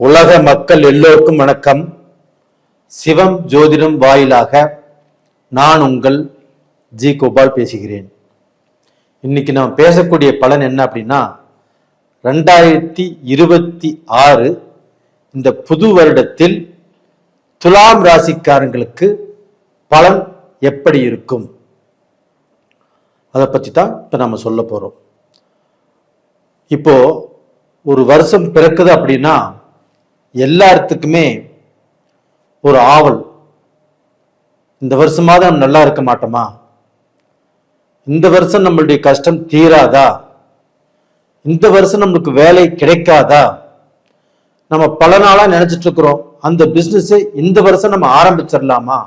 உலக மக்கள் எல்லோருக்கும் வணக்கம். சிவம் ஜோதிடம் வாயிலாக நான் உங்கள் ஜி கோபால் பேசுகிறேன். இன்னைக்கு நாம் பேசக்கூடிய பலன் என்ன அப்படின்னா ரெண்டாயிரத்தி இருபத்தி ஆறு இந்த புது வருடத்தில் துலாம் ராசிக்காரங்களுக்கு பலன் எப்படி இருக்கும்? அதை பற்றி தான் இப்போ நம்ம சொல்ல போகிறோம் இப்போ ஒரு வருஷம் பிறக்குது அப்படின்னா எல்லாத்துக்குமே ஒரு ஆவல். இந்த வருஷமாவது நம்ம நல்லா இருக்க மாட்டோமா? இந்த வருஷம் நம்மளுடைய கஷ்டம் தீராதா? இந்த வருஷம் நம்மளுக்கு வேலை கிடைக்காதா? நம்ம பல நாளாக நினைச்சிட்டு இருக்கிறோம் அந்த பிஸ்னஸை இந்த வருஷம் நம்ம ஆரம்பிச்சிடலாமா?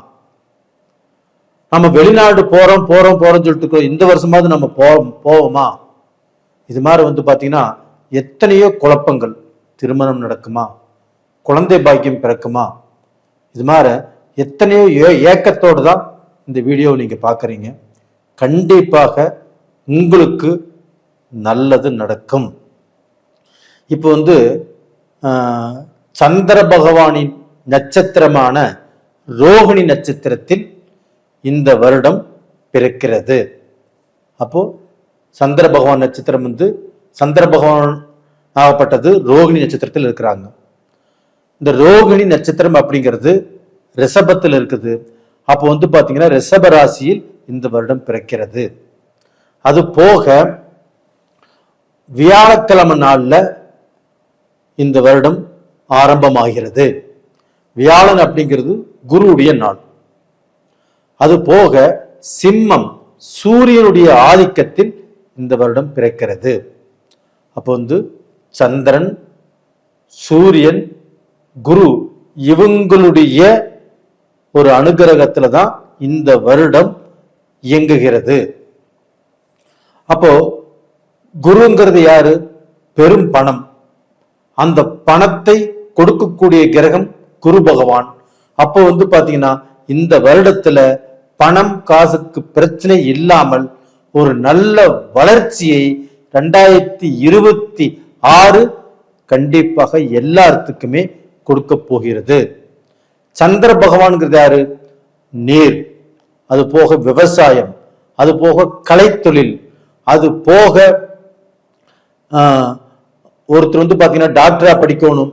நம்ம வெளிநாடு போறோம் போறோம் போறோம்னு சொல்லிட்டு இருக்கோம் இந்த வருஷமாவது நம்ம போ போவோமா? இது மாதிரி வந்து பார்த்தீங்கன்னா எத்தனையோ குழப்பங்கள் திருமணம் நடக்குமா? குழந்தை பாக்கியம் பிறக்குமா? இது மாதிரி எத்தனையோ ஏ- ஏக்கத்தோடு தான் இந்த வீடியோவை நீங்கள் பார்க்குறீங்க. கண்டிப்பாக உங்களுக்கு நல்லது நடக்கும். இப்போ வந்து சந்திர பகவானின் நட்சத்திரமான ரோகிணி நட்சத்திரத்தில் இந்த வருடம் பிறக்கிறது. அப்போ சந்திர பகவான் நட்சத்திரம் வந்து சந்திர பகவான் ஆகப்பட்டது ரோகிணி நட்சத்திரத்தில் இருக்கிறாங்க. இந்த ரோகிணி நட்சத்திரம் அப்படிங்கிறது ரிஷபத்தில் இருக்குது. அப்போ வந்து பார்த்தீங்கன்னா ரிஷப ராசியில் இந்த வருடம் பிறக்கிறது. அது போக வியாழக்கிழமை நாளில் இந்த வருடம் ஆரம்பமாகிறது. வியாழன் அப்படிங்கிறது குருவுடைய நாள். அது போக சிம்மம் சூரியனுடைய ஆதிக்கத்தில் இந்த வருடம் பிறக்கிறது. அப்போ வந்து சந்திரன் சூரியன் குரு இவங்களுடைய ஒரு அனுகிரகத்துல தான் இந்த வருடம் இயங்குகிறது. அப்போ குருங்கிறது யாரு? பெரும் பணம். அந்த பணத்தை கொடுக்கக்கூடிய கிரகம் குரு பகவான். அப்போ வந்து பாத்தீங்கன்னா இந்த வருடத்துல பணம் காசுக்கு பிரச்சனை இல்லாமல் ஒரு நல்ல வளர்ச்சியை ரெண்டாயிரத்தி இருபத்தி ஆறு கண்டிப்பாக எல்லாத்துக்குமே கொடுக்க போகிறது. சந்திர பகவான்ங்கிறது யாரு? நீர். அது போக விவசாயம். அது போக கலைத்தொழில். அது போக ஆஹ், ஒருத்தர் வந்து பார்த்தீங்கன்னா டாக்டரா படிக்கணும்.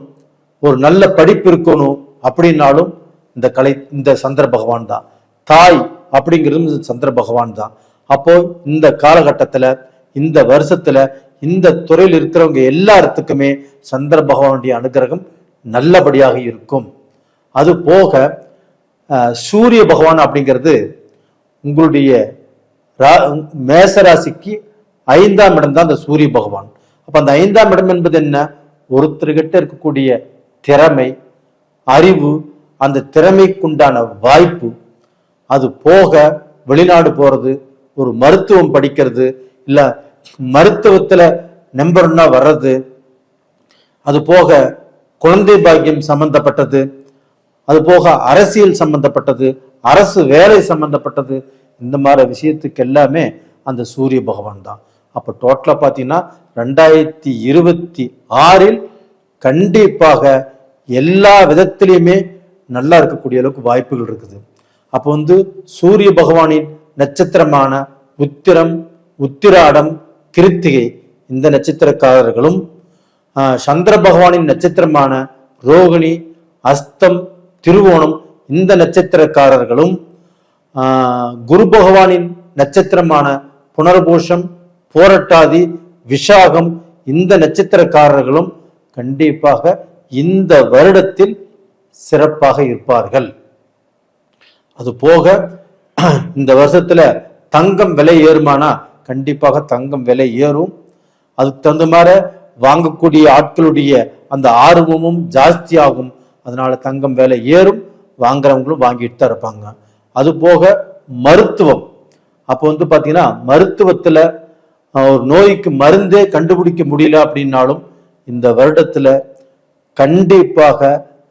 ஒரு நல்ல படிப்பு இருக்கணும் அப்படின்னாலும் இந்த கலை இந்த சந்திர பகவான் தான். தாய் அப்படிங்கிறதும் சந்திர பகவான் தான். அப்போ இந்த காலகட்டத்துல இந்த வருஷத்துல இந்த துறையில் இருக்கிறவங்க எல்லாத்துக்குமே சந்திர பகவானுடைய அனுகிரகம் நல்லபடியாக இருக்கும். அது போக சூரிய பகவான் அப்படிங்கிறது உங்களுடைய ரா- ஐந்தாம் இடம் தான் அந்த சூரிய பகவான். அப்ப அந்த ஐந்தாம் இடம் என்பது என்ன? ஒருத்தர்கிட்ட இருக்கக்கூடிய திறமை அறிவு அந்த திறமைக்குண்டான வாய்ப்பு. அது போக வெளிநாடு போறது ஒரு மருத்துவம் படிக்கிறது இல்ல மருத்துவத்துல நம்பர் ஒன்னா வர்றது. அது போக குழந்தை பாக்கியம் சம்பந்தப்பட்டது அது போக அரசியல் சம்பந்தப்பட்டது அரசு வேலை சம்பந்தப்பட்டது இந்த மாதிரி விஷயத்துக்கு எல்லாமே அந்த சூரிய பகவான் தான். அப்போ டோட்டலாக பார்த்தீங்கன்னா ரெண்டாயிரத்தி இருபத்தி ஆறில் கண்டிப்பாக எல்லா விதத்திலையுமே நல்லா இருக்கக்கூடிய அளவுக்கு வாய்ப்புகள் இருக்குது. அப்போ வந்து சூரிய பகவானின் நட்சத்திரமான உத்திரம் உத்திராடம் கிருத்திகை இந்த நட்சத்திரக்காரர்களும் சந்திர பகவானின் நட்சத்திரமான ரோகிணி அஸ்தம் திருவோணம் இந்த நட்சத்திரக்காரர்களும் குரு பகவானின் நட்சத்திரமான புனர்பூஷம் போரட்டாதி விஷாகம் இந்த நட்சத்திரக்காரர்களும் கண்டிப்பாக இந்த வருடத்தில் சிறப்பாக இருப்பார்கள். அது போக இந்த வருஷத்துல தங்கம் விலை ஏறுமானா? கண்டிப்பாக தங்கம் விலை ஏறும். அதுக்கு தகுந்த மாதிரி வாங்கக்கூடிய ஆட்களுடைய அந்த ஆர்வமும் ஜாஸ்தியாகும். அதனால தங்கம் விலை ஏறும். வாங்குறவங்களும் வாங்கிட்டு தான் இருப்பாங்க. அது போக மருத்துவம். அப்போ வந்து பார்த்தீங்கன்னா மருத்துவத்தில் ஒரு நோய்க்கு மருந்தே கண்டுபிடிக்க முடியல அப்படின்னாலும் இந்த வருடத்தில் கண்டிப்பாக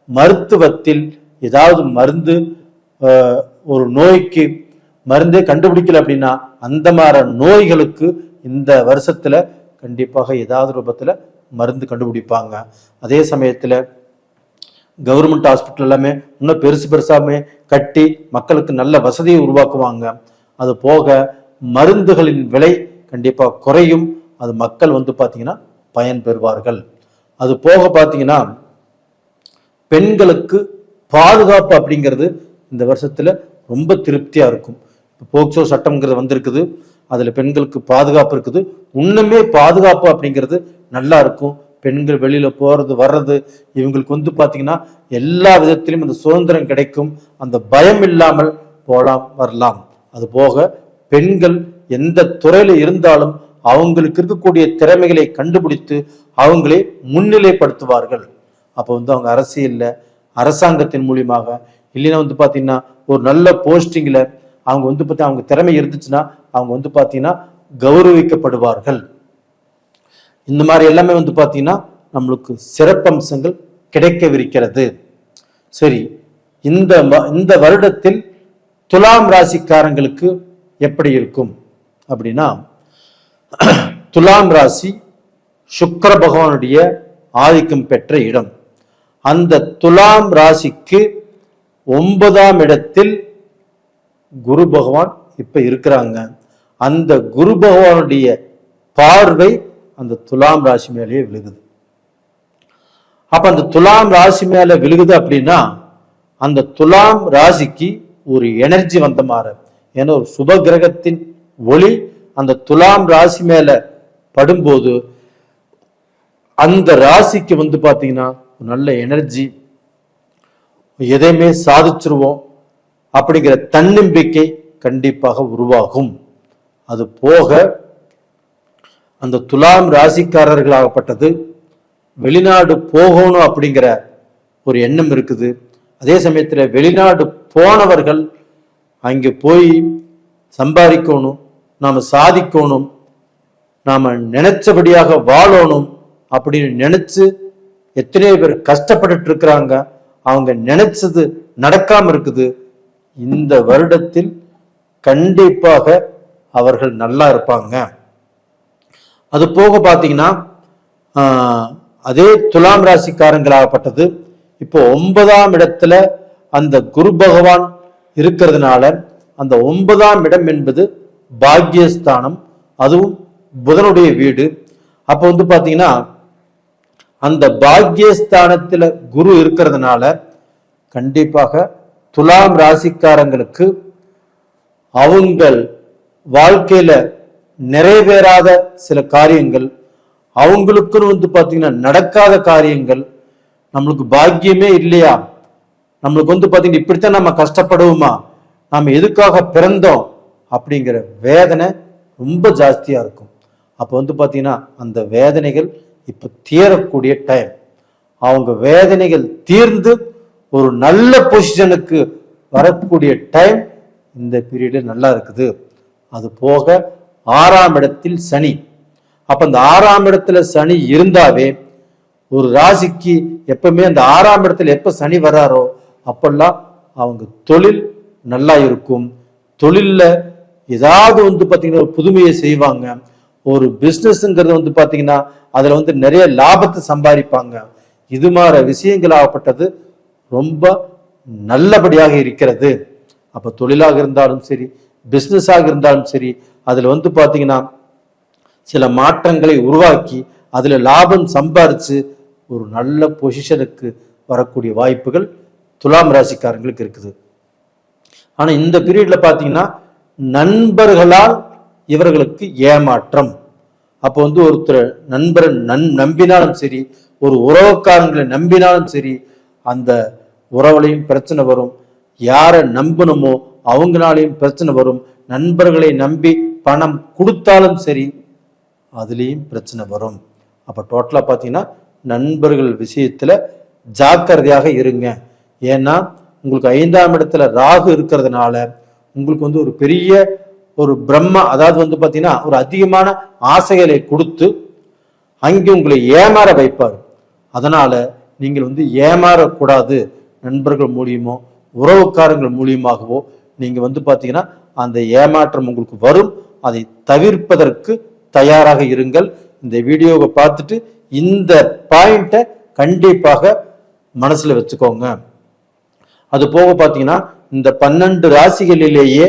மருத்துவத்தில் ஏதாவது மருந்து ஒரு நோய்க்கு மருந்தே கண்டுபிடிக்கல அப்படின்னா அந்த மாதிரி நோய்களுக்கு இந்த வருஷத்துல கண்டிப்பாக ஏதாவது ரூபத்தில் மருந்து கண்டுபிடிப்பாங்க. அதே சமயத்தில் கவர்மெண்ட் ஹாஸ்பிட்டல் எல்லாமே இன்னும் பெருசு பெருசாமே கட்டி மக்களுக்கு நல்ல வசதியை உருவாக்குவாங்க. அது போக மருந்துகளின் விலை கண்டிப்பாக குறையும். அது மக்கள் வந்து பார்த்தீங்கன்னா பயன் பெறுவார்கள். அது போக பார்த்தீங்கன்னா பெண்களுக்கு பாதுகாப்பு அப்படிங்கிறது இந்த வருஷத்தில் ரொம்ப திருப்தியாக இருக்கும். இப்போ போக்சோ சட்டம்ங்கிறது வந்திருக்குது. அதில் பெண்களுக்கு பாதுகாப்பு இருக்குது. இன்னுமே பாதுகாப்பு அப்படிங்கிறது நல்லா இருக்கும். பெண்கள் வெளியில் போகிறது வர்றது இவங்களுக்கு வந்து பார்த்திங்கன்னா எல்லா விதத்திலும் அந்த சுதந்திரம் கிடைக்கும். அந்த பயம் இல்லாமல் போலாம் வரலாம். அது போக பெண்கள் எந்த துறையில் இருந்தாலும் அவங்களுக்கு இருக்கக்கூடிய திறமைகளை கண்டுபிடித்து அவங்களே முன்னிலைப்படுத்துவார்கள். அப்போ வந்து அவங்க அரசியலில் அரசாங்கத்தின் மூலியமாக. இல்லைன்னா வந்து பார்த்தீங்கன்னா ஒரு நல்ல போஸ்டிங்கில் அவங்க வந்து பார்த்தா அவங்க திறமை இருந்துச்சுன்னா அவங்க வந்து பார்த்தீங்கன்னா கௌரவிக்கப்படுவார்கள். இந்த மாதிரி எல்லாமே வந்து பார்த்தீங்கன்னா நம்மளுக்கு சிறப்பம்சங்கள் கிடைக்கவிருக்கிறது. சரி இந்த இந்த வருடத்தில் துலாம் ராசிக்காரங்களுக்கு எப்படி இருக்கும்? அப்படின்னா துலாம் ராசி சுக்கர பகவானுடைய ஆதிக்கம் பெற்ற இடம். அந்த துலாம் ராசிக்கு ஒன்பதாம் இடத்தில் குரு பகவான் இப்ப இருக்கிறாங்க. அந்த குரு பகவானுடைய பார்வை அந்த துலாம் ராசி மேலேயே விழுகுது. அப்ப அந்த துலாம் ராசி மேல விழுகுது அப்படின்னா அந்த துலாம் ராசிக்கு ஒரு எனர்ஜி வந்த மாற ஏன்னா ஒரு சுப கிரகத்தின் ஒளி அந்த துலாம் ராசி மேல படும்போது அந்த ராசிக்கு வந்து பாத்தீங்கன்னா ஒரு நல்ல எனர்ஜி எதையுமே சாதிச்சிருவோம். அப்படிங்கிற தன்னம்பிக்கை கண்டிப்பாக உருவாகும். அது போக அந்த துலாம் ராசிக்காரர்களாகப்பட்டது வெளிநாடு போகணும் அப்படிங்கிற ஒரு எண்ணம் இருக்குது. அதே சமயத்தில் வெளிநாடு போனவர்கள் அங்கே போய் சம்பாதிக்கணும் நாம் சாதிக்கணும் நாம் நினைச்சபடியாக வாழணும் அப்படின்னு நினைச்சு எத்தனையோ பேர் கஷ்டப்பட்டுட்டு இருக்கிறாங்க. அவங்க நினைச்சது நடக்காம இருக்குது. இந்த வருடத்தில் கண்டிப்பாக அவர்கள் நல்லா இருப்பாங்க. அது போக பார்த்தீங்கன்னா அதே துலாம் ராசிக்காரங்களாகப்பட்டது. இப்போ ஒன்பதாம் இடத்துல அந்த குரு பகவான் இருக்கிறதுனால அந்த ஒன்பதாம் இடம் என்பது பாக்யஸ்தானம். அதுவும் புதனுடைய வீடு. அப்போ வந்து பார்த்தீங்கன்னா அந்த பாக்யஸ்தானத்தில் குரு இருக்கிறதுனால கண்டிப்பாக துலாம் ராசிக்காரங்களுக்கு அவங்கள் வாழ்க்கையில நிறைவேறாத சில காரியங்கள் அவங்களுக்குன்னு வந்து பார்த்தீங்கன்னா நடக்காத காரியங்கள் நம்மளுக்கு பாக்கியமே இல்லையா? நம்மளுக்கு வந்து பார்த்தீங்கன்னா இப்படித்தான் நம்ம கஷ்டப்படுவோமா? நாம் எதுக்காக பிறந்தோம்? அப்படிங்கிற வேதனை ரொம்ப ஜாஸ்தியாக இருக்கும். அப்போ வந்து பார்த்தீங்கன்னா அந்த வேதனைகள் இப்போ தீரக்கூடிய டைம் அவங்க வேதனைகள் தீர்ந்து ஒரு நல்ல பொசிஷனுக்கு வரக்கூடிய டைம் இந்த பீரியடு நல்லா இருக்குது. அது போக ஆறாம் இடத்தில் சனி. அப்போ அந்த ஆறாம் இடத்துல சனி இருந்தாவே ஒரு ராசிக்கு எப்பவுமே அந்த ஆறாம் இடத்துல எப்போ சனி வர்றாரோ அப்பெல்லாம் அவங்க தொழில் நல்லா இருக்கும். தொழிலில் ஏதாவது வந்து பார்த்திங்கன்னா ஒரு புதுமையை செய்வாங்க. ஒரு பிஸ்னஸ்ங்கிறது வந்து பார்த்தீங்கன்னா அதில் வந்து நிறைய லாபத்தை சம்பாதிப்பாங்க. இது மாதிரி விஷயங்களாகப்பட்டது ரொம்ப நல்லபடியாக இருக்கிறது. அப்போ தொழிலாக இருந்தாலும் சரி பிஸ்னஸாக இருந்தாலும் சரி அதில் வந்து பார்த்தீங்கன்னா சில மாற்றங்களை உருவாக்கி அதில் லாபம் சம்பாரித்து ஒரு நல்ல பொசிஷனுக்கு வரக்கூடிய வாய்ப்புகள் துலாம் ராசிக்காரங்களுக்கு இருக்குது. ஆனால் இந்த பீரியடில் பார்த்தீங்கன்னா நண்பர்களால் இவர்களுக்கு ஏமாற்றம். அப்போ வந்து ஒருத்தர் நண்பரை நன் நம்பினாலும் சரி ஒரு உறவுக்காரங்களை நம்பினாலும் சரி அந்த உறவுலையும் பிரச்சனை வரும். யாரை நம்பணுமோ அவங்களாலையும் பிரச்சனை வரும். நண்பர்களை நம்பி பணம் கொடுத்தாலும் சரி அதுலேயும் பிரச்சனை வரும். அப்போ டோட்டலாக பார்த்தீங்கன்னா நண்பர்கள் விஷயத்தில் ஜாக்கிரதையாக இருங்க. ஏன்னா உங்களுக்கு ஐந்தாம் இடத்துல ராகு இருக்கிறதுனால உங்களுக்கு வந்து ஒரு பெரிய ஒரு பிரம்ம அதாவது வந்து பார்த்தீங்கன்னா ஒரு அதிகமான ஆசைகளை கொடுத்து அங்கே உங்களை ஏமாற வைப்பார். அதனால் நீங்கள் வந்து ஏமாறக்கூடாது. நண்பர்கள் மூலியமோ உறவுக்காரங்கள் மூலியமாகவோ நீங்க வந்து பார்த்தீங்கன்னா அந்த ஏமாற்றம் உங்களுக்கு வரும். அதை தவிர்ப்பதற்கு தயாராக இருங்கள். இந்த வீடியோவை பார்த்துட்டு இந்த பாயிண்ட்டை கண்டிப்பாக மனசுல வச்சுக்கோங்க. அது போக பார்த்தீங்கன்னா இந்த பன்னெண்டு ராசிகளிலேயே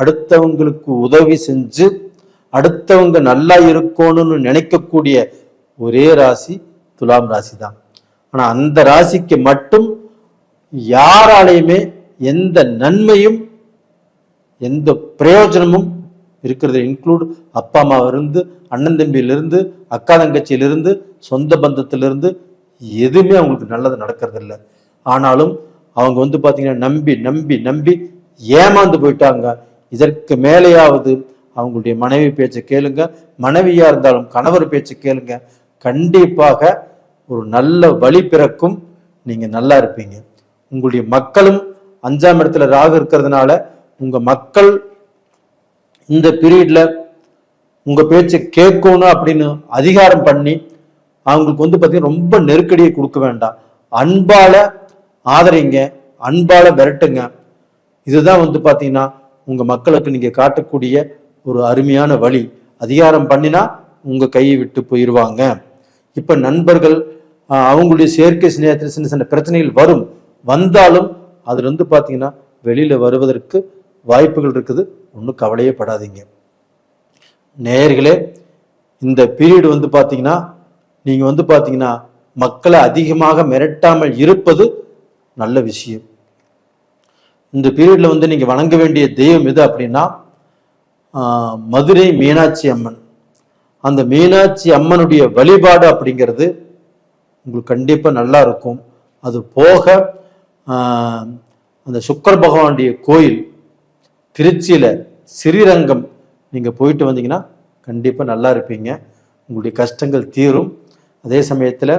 அடுத்தவங்களுக்கு உதவி செஞ்சு அடுத்தவங்க நல்லா இருக்கணும்னு நினைக்கக்கூடிய ஒரே ராசி துலாம் ராசி தான் ஆனா அந்த ராசிக்கு மட்டும் யாராலையுமே எந்த நன்மையும் எந்த பிரயோஜனமும் இருக்கிறது இன்க்ளூட் அப்பா அம்மாவிலிருந்து அண்ணன் தம்பியிலிருந்து அக்கா தங்கச்சியிலிருந்து சொந்த பந்தத்திலிருந்து எதுவுமே அவங்களுக்கு நல்லது நடக்கிறது இல்லை ஆனாலும் அவங்க வந்து பார்த்தீங்கன்னா நம்பி நம்பி நம்பி ஏமாந்து போயிட்டாங்க. இதற்கு மேலேயாவது அவங்களுடைய மனைவி பேச்சை கேளுங்க. மனைவியா இருந்தாலும் கணவர் பேச்சை கேளுங்க. கண்டிப்பாக ஒரு நல்ல வழி பிறக்கும். நீங்க நல்லா இருப்பீங்க. உங்களுடைய மக்களும் அஞ்சாம் இடத்துல ராகு இருக்கிறதுனால உங்க மக்கள் இந்த பீரியட்ல உங்க பேச்சை கேட்கணும் அப்படின்னு அதிகாரம் பண்ணி அவங்களுக்கு வந்து பார்த்தீங்கன்னா ரொம்ப நெருக்கடியை கொடுக்க வேண்டாம். அன்பால ஆதரிங்க அன்பால விரட்டுங்க. இதுதான் வந்து பார்த்தீங்கன்னா உங்க மக்களுக்கு நீங்க காட்டக்கூடிய ஒரு அருமையான வழி. அதிகாரம் பண்ணினா உங்க கையை விட்டு போயிடுவாங்க இப்ப நண்பர்கள் அவங்களுடைய செயற்கை சிநேகத்தில் சின்ன சின்ன பிரச்சனைகள் வரும். வந்தாலும் அதுலேருந்து பார்த்தீங்கன்னா வெளியில் வருவதற்கு வாய்ப்புகள் இருக்குது. ஒன்றும் கவலையே படாதீங்க. நேயர்களே இந்த பீரியடு வந்து பார்த்தீங்கன்னா நீங்கள் வந்து பார்த்தீங்கன்னா மக்களை அதிகமாக மிரட்டாமல் இருப்பது நல்ல விஷயம். இந்த பீரியடில் வந்து நீங்கள் வணங்க வேண்டிய தெய்வம் எது அப்படின்னா மதுரை மீனாட்சி அம்மன். அந்த மீனாட்சி அம்மனுடைய வழிபாடு அப்படிங்கிறது உங்களுக்கு கண்டிப்பாக நல்லா இருக்கும். அது போக அந்த சுக்கர பகவானுடைய கோயில் திருச்சியில ஸ்ரீரங்கம் நீங்க போயிட்டு வந்தீங்கன்னா கண்டிப்பா நல்லா இருப்பீங்க. உங்களுடைய கஷ்டங்கள் தீரும். அதே சமயத்துல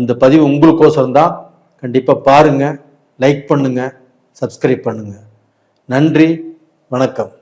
இந்த பதிவு உங்களுக்கோசரம் தான். கண்டிப்பா பாருங்க லைக் பண்ணுங்க சப்ஸ்கிரைப் பண்ணுங்க. நன்றி வணக்கம்.